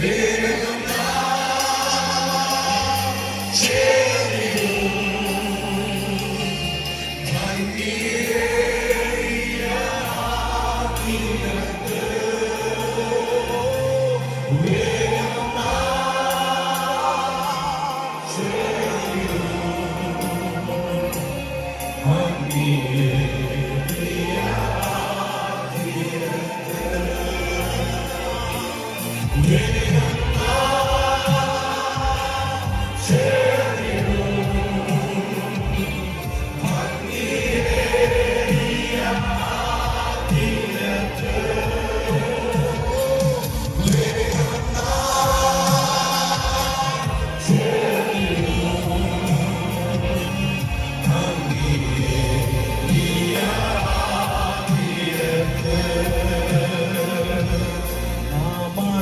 Yeah. me.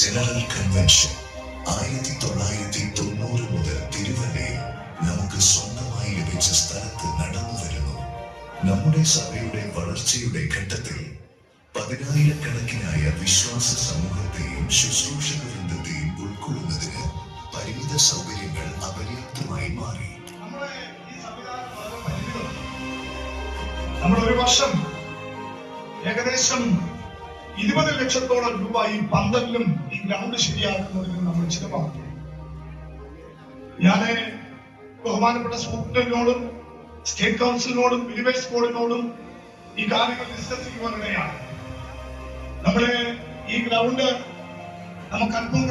General convention ആയിരത്തി തൊള്ളായിരത്തി തൊണ്ണൂറ് നമ്മുടെ സഭയുടെ വളർച്ചയുടെ ഘട്ടത്തിൽ പതിനായിരക്കണക്കിനായ വിശ്വാസ സമൂഹത്തെയും ശുശ്രൂഷ വൃന്ദത്തെയും ഉൾക്കൊള്ളുന്നതിന് പരിമിത സൗകര്യങ്ങൾ അപര്യാപ്തമായി മാറി. നമ്മൾ ഒരു വർഷം ഏകദേശം ഇരുപത് ലക്ഷത്തോളം രൂപ ഈ പന്തലിലും ഈ ഗ്രൗണ്ട് ശരിയാക്കുന്നതിനും നമ്മൾ ചിലവാക്കും ഞാൻ ബഹുമാനപ്പെട്ട സൂപ്രണ്ടിനോടും സ്റ്റേറ്റ് കൗൺസിലിനോടും യൂണിവേഴ്സ് ബോർഡിനോടും ഈ കാര്യങ്ങൾ ഡിസ്കസ് ചെയ്യുവാനിടയാണ് നമ്മുടെ ഈ ഗ്രൗണ്ട് നമുക്ക് അല്പം